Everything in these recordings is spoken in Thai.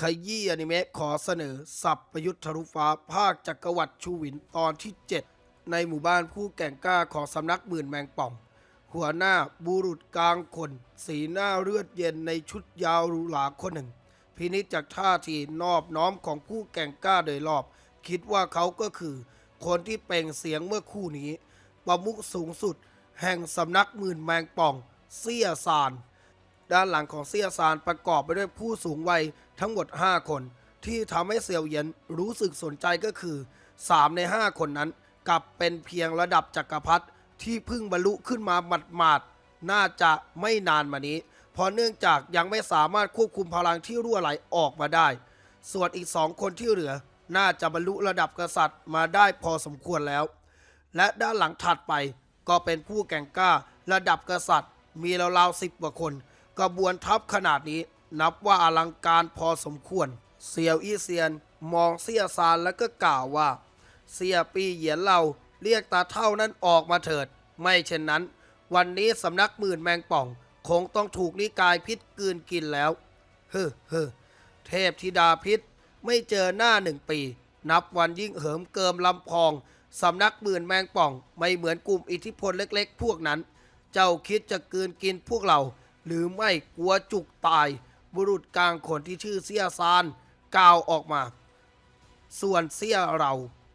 ขยี้อนิเมะขอเสนอ สับประยุทธ์ทะลุฟ้า ภาคจักรวรรดิชูวินตอนที่ 7 ในหมู่บ้านผู้แก่งกล้าของสำนักหมื่นแมงป่อง หัวหน้าบุรุษกลางคน สีหน้าเลือดเย็นในชุดยาวหรูหราคนหนึ่ง พินิจจากท่าทีนอบน้อมของผู้แก่งกล้าโดยรอบ คิดว่าเขาก็คือ คนที่เปล่งเสียงเมื่อคู่นี้ ประมุขสูงสุด แห่งสำนักหมื่นแมงป่อง เสียซาน ด้านหลังของเซียซานประกอบไปด้วยผู้สูงวัยทั้งหมด 5 คน ที่ทำให้เซียวเหยียนรู้สึกสนใจก็คือ 3 ใน 5 คนนั้นกลับเป็นเพียงระดับจักรพรรดิที่เพิ่งบรรลุขึ้นมาหมาดๆ น่าจะไม่นานมานี้ เพราะเนื่องจากยังไม่สามารถควบคุมพลังที่รั่วไหลออกมาได้ ส่วนอีกสองคนที่เหลือ น่าจะบรรลุระดับกษัตริย์มาได้พอสมควรแล้ว และด้านหลังถัดไปก็เป็นผู้แก่งกล้าระดับกษัตริย์มีราวๆสิบกว่าคน กระบวนทัพขนาดนี้ นับว่าอลังการพอสมควรเซียวอี้เซียนมองเสียซานแล้วก็กล่าวว่า เสียปีเหยียนเราเรียกตาเท่านั้นออกมาเถิด ไม่เช่นนั้น วันนี้สำนักหมื่นแมงป่อง คงต้องถูกนิกายพิษกืนกินแล้ว เฮ้อเฮ้อเทพธิดาพิษไม่เจอหน้าหนึ่งปี นับวันยิ่งเหิมเกิมลำพองสำนักหมื่นแมงป่อง ไม่เหมือนกลุ่มอิทธิพลเล็ก ๆ พวกนั้น เจ้าคิดจะกืนกินพวกเรา หรือไม่กลัวจุกตาย บุรุษกลางคนที่ชื่อเสียซานกล่าวออกมา ส่วนเสียเรา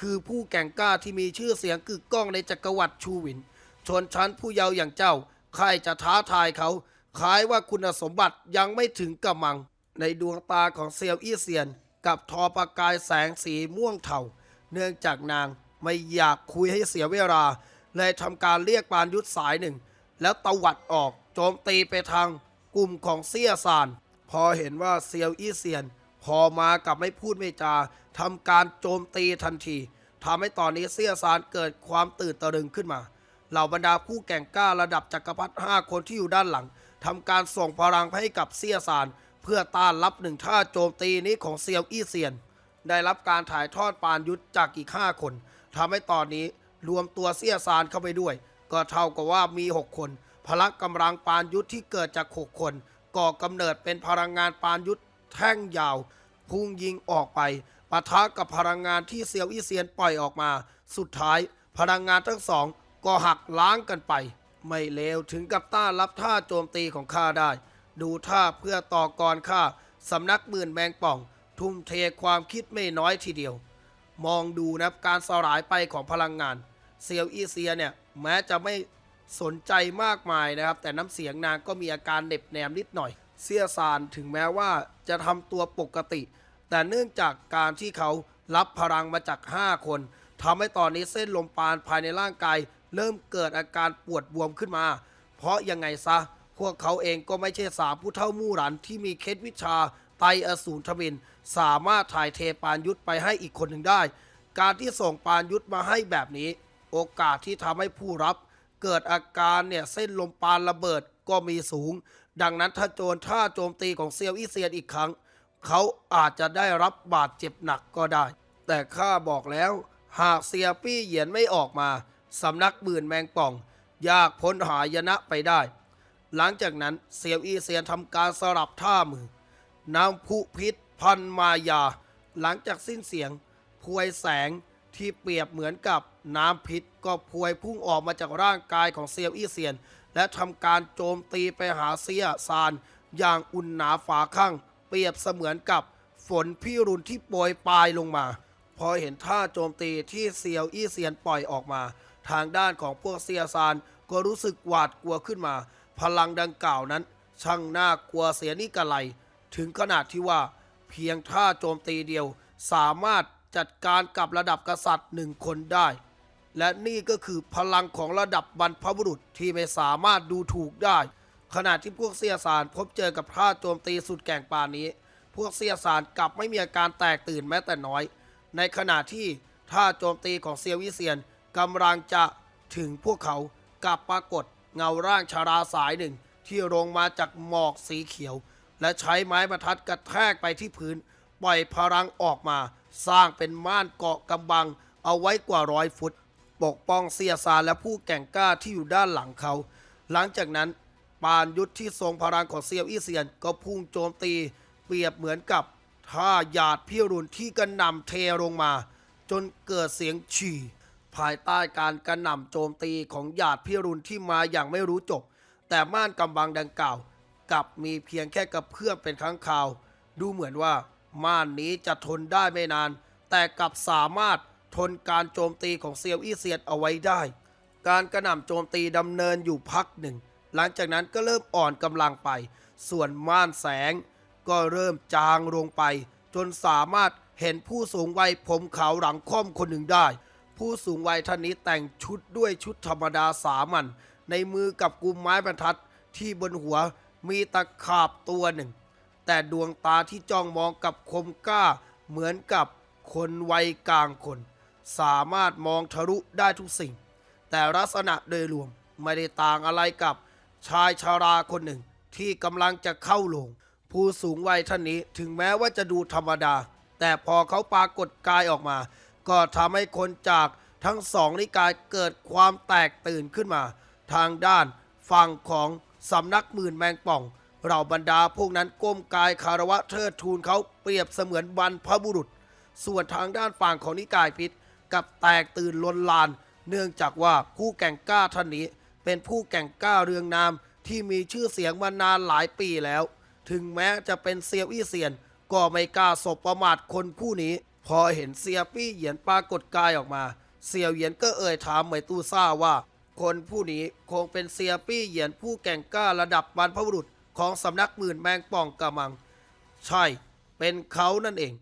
คือผู้แก่งกล้าที่มีชื่อเสียงกึกก้องในจักรวรรดิชูวิน ชนชั้นผู้เยาว์อย่างเจ้า ใครจะท้าทายเขาคล้ายว่าคุณสมบัติยังไม่ถึงกำมัง ในดวงตาของเซียวอี้เซียน กับทอประกายแสงสีม่วงเทาเนื่องจากนางไม่อยากคุยให้เสียเวลา เลยทำการเรียกปานยุทธสายหนึ่ง แล้วตวัดออกโจมตีไปทางกลุ่มของเซียซาน พอเห็นว่าเซียวอี้เซียน พอมากับไม่พูดไม่จาทำการโจมตีทันทีทำให้ตอนนี้เซียซานเกิดความตื่นตะลึงขึ้นมา เหล่าบรรดาผู้แก่งกล้าระดับจักรพรรดิห้าคนที่อยู่ด้านหลังทำการส่งพลังให้กับเซียซาน เพื่อต้านรับหนึ่งท่าโจมตีนี้ของเซียวอี้เซียน ได้รับการถ่ายทอดปานยุทธจากอีก5คนทำให้ตอนนี้รวมตัวเสียซานเข้าไปด้วย ก็เท่ากับว่ามี 6 คน พละกำลังปานยุทธที่เกิดจาก 6 คน ก่อกำเนิดเป็นพลังงานปานยุทธแท่งยาว พุ่งยิงออกไปปะทะกับพลังงานที่เซียวอี้เซียนปล่อยออกมา สุดท้าย พลังงานทั้งสองก็หักล้างกันไป ไม่เลวถึงกับต้านรับท่าโจมตีของข้าได้ ดูท่าเพื่อต่อกรข้าสำนักหมื่นแมงป่อง ทุ่มเทความคิดไม่น้อยทีเดียว มองดูนะการสลายไปของพลังงาน เซียวอีเซียเนี่ยแม้จะไม่สนใจมากมายนะครับ แต่น้ำเสียงนางก็มีอาการเหน็บแนมนิดหน่อย เซียซานถึงแม้ว่าจะทำตัวปกติ แต่เนื่องจากการที่เขารับพลังมาจาก 5 คนทำให้ตอนนี้เส้นลมปานภายในร่างกาย เริ่มเกิดอาการปวดบวมขึ้นมา เพราะยังไงซะ พวกเขาเองก็ไม่ใช่สามผู้เท่ามู่หลันที่มีเคล็ดวิชาไตรอสูรทมิน สามารถถ่ายเทปานยุทธไปให้อีกคนหนึ่งได้ การที่ส่งปานยุทธมาให้แบบนี้ โอกาสที่ทำให้ผู้รับ เกิดอาการเนี่ยเส้นลมปานระเบิดก็มีสูง ดังนั้นถ้าโจรท่าโจมตีของเซียวอีเซียนอีกครั้ง เขาอาจจะได้รับบาดเจ็บหนักก็ได้ แต่ข้าบอกแล้ว หากเซียปี้เหยียนไม่ออกมาสำนักบื่นแมงป่อง ยากพ้นหายนะไปได้ หลังจากนั้นเซียวอีเซียนทำการสลับท่ามือน้ำพุพิษพันมายา หลังจากสิ้นเสียง พวยแสงที่เปรียบเหมือนกับ น้ำพิษก็พวยพุ่งออกมาจากร่างกายของเซียวอี้เซียน และทำการโจมตีไปหาเซียซาน อย่างอุ่นหนาฝาข้างเปรียบเสมือนกับฝนพิรุณที่โปรยปลายลงมา พอเห็นท่าโจมตีที่เซียวอี้เซียนปล่อยออกมา ทางด้านของพวกเซียซานก็รู้สึกหวาดกลัวขึ้นมา พลังดังกล่าวนั้น ช่างน่ากลัวเสียนี่กะไรถึงขนาดที่ว่า เพียงท่าโจมตีเดียว สามารถจัดการกับระดับกษัตริย์หนึ่งคนได้ และนี่ก็คือพลังของระดับบรรพบุรุษที่ไม่สามารถดูถูกได้ ขณะที่พวกเสียสารพบเจอกับท่าโจมตีสุดแก่งปานนี้ พวกเสียสารกลับไม่มีอาการแตกตื่นแม้แต่น้อย ในขณะที่ท่าโจมตีของเซียววิเซียนกำลังจะถึงพวกเขากลับปรากฏเงาร่างชาราสายหนึ่งที่ลงมาจากหมอกสีเขียว และใช้ไม้บรรทัดกระแทกไปที่พื้น ปล่อยพลังออกมา สร้างเป็นม่านเกาะกำบังเอาไว้กว่าร้อยฟุต ปกป้องเสียซานและผู้แก่งกล้าที่อยู่ด้านหลังเขา หลังจากนั้นปานยุทธที่ทรงพลังของเซียวอี้เซียน ก็พุ่งโจมตี เปรียบเหมือนกับถ้าหยาดพิรุณที่กระหน่ำเทลงมา จนเกิดเสียงฉี่ ภายใต้การกระหน่ำโจมตีของหยาดพิรุณที่มาอย่างไม่รู้จบ แต่ม่านกำบังดังกล่าวกลับมีเพียงแค่กระเพื่อมเป็นครั้งคราว ดูเหมือนว่าม่านนี้จะทนได้ไม่นาน แต่กลับสามารถ ทนการโจมตีของเซียวอี้เซียนเอาไว้ได้ การกระหน่ำโจมตีดำเนินอยู่พักหนึ่ง หลังจากนั้นก็เริ่มอ่อนกำลังไป ส่วนม่านแสง ก็เริ่มจางลงไป จนสามารถเห็นผู้สูงวัยผมขาวหลังค่อมคนหนึ่งได้ ผู้สูงวัยท่านนี้แต่งชุดด้วยชุดธรรมดาสามัญในมือกับกุมไม้บรรทัดที่บนหัวมีตะขาบตัวหนึ่ง แต่ดวงตาที่จ้องมองกับคมกล้าเหมือนกับคนวัยกลางคน สามารถมองทะลุได้ทุกสิ่ง แต่ลักษณะโดยรวมไม่ได้ต่างอะไรกับชายชาราคนหนึ่งที่กำลังจะเข้าโรงผู้สูงวัยท่านนี้ถึงแม้ว่าจะดูธรรมดา แต่พอเขาปรากฏกายออกมา ก็ทำให้คนจากทั้งสองนิกายเกิดความแตกตื่นขึ้นมา ทางด้านฝั่งของสำนักหมื่นแมงป่องเราบรรดาพวกนั้นก้มกายคารวะเทิดทูนเขาเปรียบเสมือนบรรพบุรุษ ส่วนทางด้านฝั่งของนิกายพิษ กับแตกตื่นลนลาน เนื่องจากว่าผู้แก่งกล้าท่านนี้ เป็นผู้แก่งกล้าเรืองนามที่มีชื่อเสียงมานานหลายปีแล้ว ถึงแม้จะเป็นเซียวอี้เซียน ก็ไม่กล้าสบประมาทคนผู้นี้ พอเห็นเซียปี้เหยียนปรากฏกายออกมา เซียวเหยียนก็เอ่ยถามเหมยตู้ซ่าว่า คนผู้นี้คงเป็นเซียปี้เหยียนผู้แก่งกล้าระดับบรรพบุรุษของสำนักหมื่นแมงป่องกะมัง ใช่ เป็นเขานั่นเอง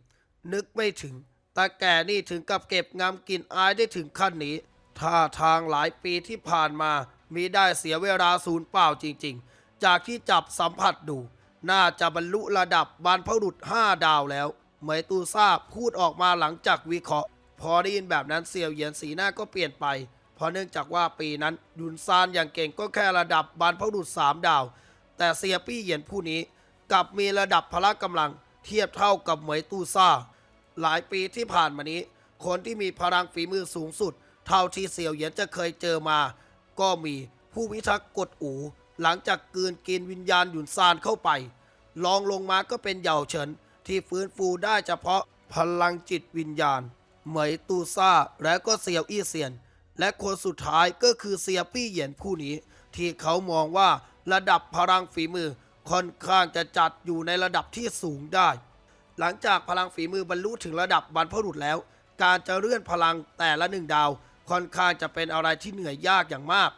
นึกไม่ถึง ตาแก่นี่ถึงกับเก็บงำกินอายได้ถึงขั้นนี้ ท่าทางหลายปีที่ผ่านมา มีได้เสียเวลาศูนย์เปล่าจริงๆ จากที่จับสัมผัสดู น่าจะบรรลุระดับบรรพบุรุษห้าดาวแล้วเหมยตูซาพูดออกมาหลังจากวิเคราะห์ พอได้ยินแบบนั้นเสี่ยวเหยียนสีหน้าก็เปลี่ยนไป เพราะเนื่องจากว่าปีนั้นยุนซานอย่างเก่งก็แค่ระดับบรรพบุรุษสามดาว แต่เซียปี้เหยียนผู้นี้กลับมีระดับพละกำลัง เทียบเท่ากับเหมยตูซ่า หลายปีที่ผ่านมานี้ คนที่มีพลังฝีมือสูงสุด เท่าที่เสี่ยวเหยียนจะเคยเจอมา ก็มีผู้พิทักษ์กฎอูหลังจากกืนกินวิญญาณหยุนซานเข้าไปลองลงมาก็เป็นเหย่าเฉินที่ฟื้นฟูได้เฉพาะพลังจิตวิญญาณ เหมยตูซ่าและก็เซียวอี้เซียน และคนสุดท้ายก็คือเซียปี้เหยียนผู้นี้ ที่เขามองว่าระดับพลังฝีมือค่อนข้างจะจัดอยู่ในระดับที่สูงได้ หลังจากพลังฝีมือบรรลุถึงระดับบรรพบุรุษแล้ว การจะเลื่อนพลังแต่ละหนึ่งดาว ค่อนข้างจะเป็นอะไรที่เหนื่อยยากอย่างมาก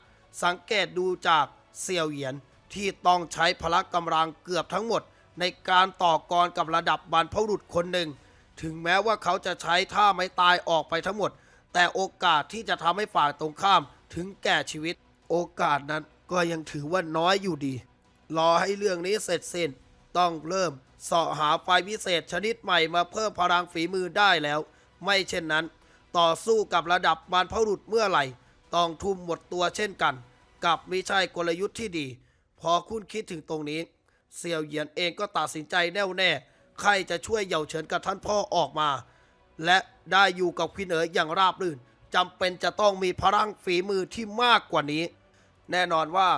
สังเกตดูจากเซียวเหยียนที่ต้องใช้พละกำลังเกือบทั้งหมด ในการต่อกรกับระดับบรรพบุรุษคนหนึ่ง ถึงแม้ว่าเขาจะใช้ท่าไม้ตายออกไปทั้งหมด แต่โอกาสที่จะทำให้ฝ่ายตรงข้ามถึงแก่ชีวิต โอกาสนั้นก็ยังถือว่าน้อยอยู่ดี รอให้เรื่องนี้เสร็จสิ้นต้องเริ่ม เสาะหาไฟพิเศษชนิดใหม่มาเพิ่มพลังฝีมือได้แล้ว ไม่เช่นนั้น ต่อสู้กับระดับบรรพรุษเมื่อไหร่ ต้องทุ่มหมดตัวเช่นกัน กับไม่ใช่กลยุทธ์ที่ดี พอคุณคิดถึงตรงนี้ เสี่ยวเหยียนเองก็ตัดสินใจแน่วแน่ใครจะช่วยเหย่าเฉินกับท่านพ่อออกมา และได้อยู่กับควินเอ๋ยอย่างราบรื่นจำเป็นจะต้องมีพลังฝีมือที่มากกว่านี้ แน่นอนว่า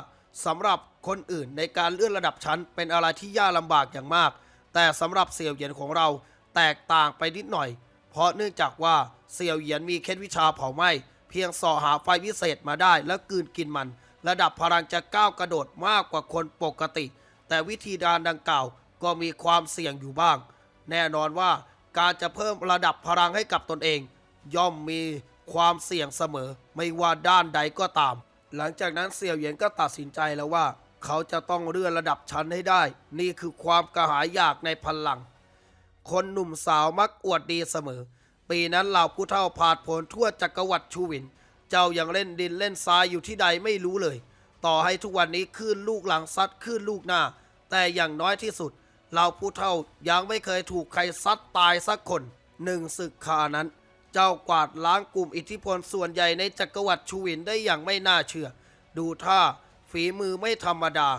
สำหรับคนอื่นในการเลื่อนระดับชั้นเป็นอะไรที่ยากลำบากอย่างมาก แต่สำหรับเสี่ยวเหยียนของเราแตกต่างไปนิดหน่อย เพราะเนื่องจากว่าเสี่ยวเหยียนมีเคล็ดวิชาเผาไหม้เพียงส่อหาไฟวิเศษมาได้แล้วกลืนกินมัน ระดับพลังจะก้าวกระโดดมากกว่าคนปกติ แต่วิธีการดังกล่าวก็มีความเสี่ยงอยู่บ้าง แน่นอนว่าการจะเพิ่มระดับพลังให้กับตนเอง ย่อมมีความเสี่ยงเสมอ ไม่ว่าด้านใดก็ตาม หลังจากนั้นเสี่ยวเหยียนก็ตัดสินใจแล้วว่า เขาจะต้องเลื่อนระดับชั้นให้ได้ นี่คือความกระหายอยากในพลัง คนหนุ่มสาวมักอวดดีเสมอ ปีนั้นเหล่าผู้เฒ่าผาดผนทั่วจักรวรรดิชูวิน เจ้ายังเล่นดินเล่นทรายอยู่ที่ใดไม่รู้เลย ต่อให้ทุกวันนี้ขึ้นลูกหลังซัดขึ้นลูกหน้า แต่อย่างน้อยที่สุดเราผู้เฒ่ายังไม่เคยถูกใครซัดตายสักคนหนึ่งศึกคานั้น เจ้ากวาดล้างกลุ่มอิทธิพลส่วนใหญ่ในจักรวรรดิชูวินได้อย่างไม่น่าเชื่อ ดูท่า ฝีมือไม่ธรรมดา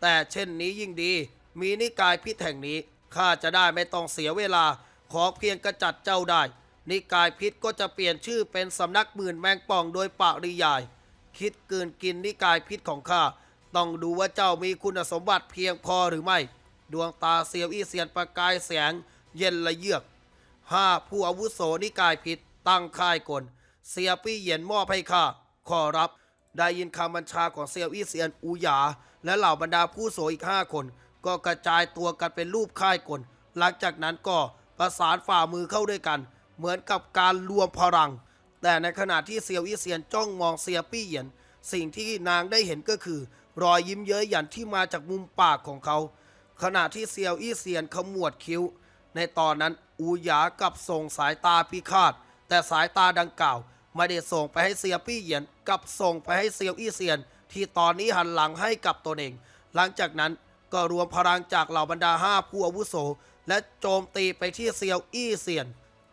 แต่เช่นนี้ยิ่งดี มีนิกายพิษแห่งนี้ข้าจะได้ไม่ต้องเสียเวลา ขอเพียงกระจัดเจ้าได้ นิกายพิษก็จะเปลี่ยนชื่อเป็นสำนักหมื่นแมงป่องโดยปริยาย คิดเกินกินนิกายพิษของข้าต้องดูว่าเจ้ามีคุณสมบัติเพียงพอหรือไม่ ดวงตาเซียวอี้เซียนประกายแสง เย็นละเยือกห้าผู้อาวุโสนิกายพิษตั้งค่ายกลเสียปี้เหยียนมอบให้ข้าขอรับ ได้ยินคำบัญชาของเซียวอี้เซียนอูหยา และเหล่าบรรดาผู้โสอีกห้าคน ก็กระจายตัวกันเป็นรูปค่ายกล หลังจากนั้นก็ประสานฝ่ามือเข้าด้วยกัน เหมือนกับการรวมพลัง แต่ในขณะที่เซียวอี้เซียนจ้องมองเซียปี้เหยียน สิ่งที่นางได้เห็นก็คือ รอยยิ้มเย้ยหยันที่มาจากมุมปากของเขา ขณะที่เซียวอี้เซียนขมวดคิ้ว ในตอนนั้นอูหยากับส่งสายตาพิฆาตแต่สายตาดังกล่าวไม่ได้ส่งไปให้เซียปี้เหยียน กับส่งไปให้เซียวอี้เซียน ที่ตอนนี้หันหลังให้กับตนเอง หลังจากนั้นก็รวมพลังจากเหล่าบรรดาห้าผู้อาวุโส และโจมตีไปที่เซียวอี้เซียน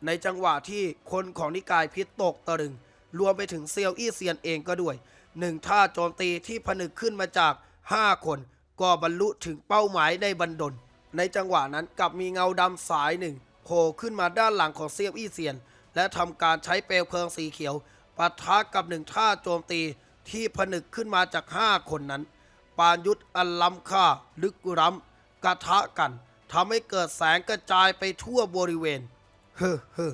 ในจังหวะที่คนของนิกายพิษตกตะลึง รวมไปถึงเซียวอี้เซียนเองก็ด้วยหนึ่งท่าโจมตีที่ผนึกขึ้นมาจาก 5 คน ก็บรรลุถึงเป้าหมายในบันดล ในจังหวะนั้นกลับมีเงาดำสายหนึ่งโผล่ขึ้นมาด้านหลังของเซียวอี้เซียน และทำการใช้เปลวเพลิงสีเขียว ปะทะกับหนึ่งท่าโจมตีที่ผนึกขึ้นมาจาก 5 คนนั้น ปานยุทธอันล้ำค่า ลึกล้ำกระทะกันทำให้เกิดแสงกระจายไปทั่วบริเวณ เฮ้อเฮ้อ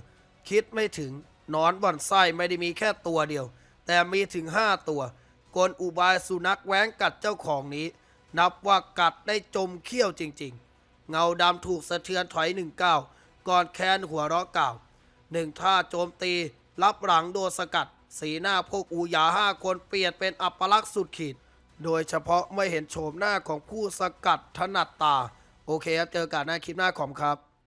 คิดไม่ถึงนอนบ่อนไส้ไม่ได้มีแค่ตัวเดียว แต่มีถึงห้าตัว กลอุบายสุนัขแว้งกัดเจ้าของนี้ นับว่ากัดได้จมเขี้ยวจริง ๆ เงาดำถูกสะเทือนถอยหนึ่งก้าวก่อนแคนหัวเราะกล่าวหนึ่งท่าโจมตี รับหลังโดนสกัด สีหน้าพวกอูหยาห้าคนเปลี่ยนเป็นอัปลักษณ์สุดขีด โดยเฉพาะไม่เห็นโฉมหน้าของผู้สกัดถนัดตา โอเคครับ เจอกันหน้าคลิปหน้าขอมครับ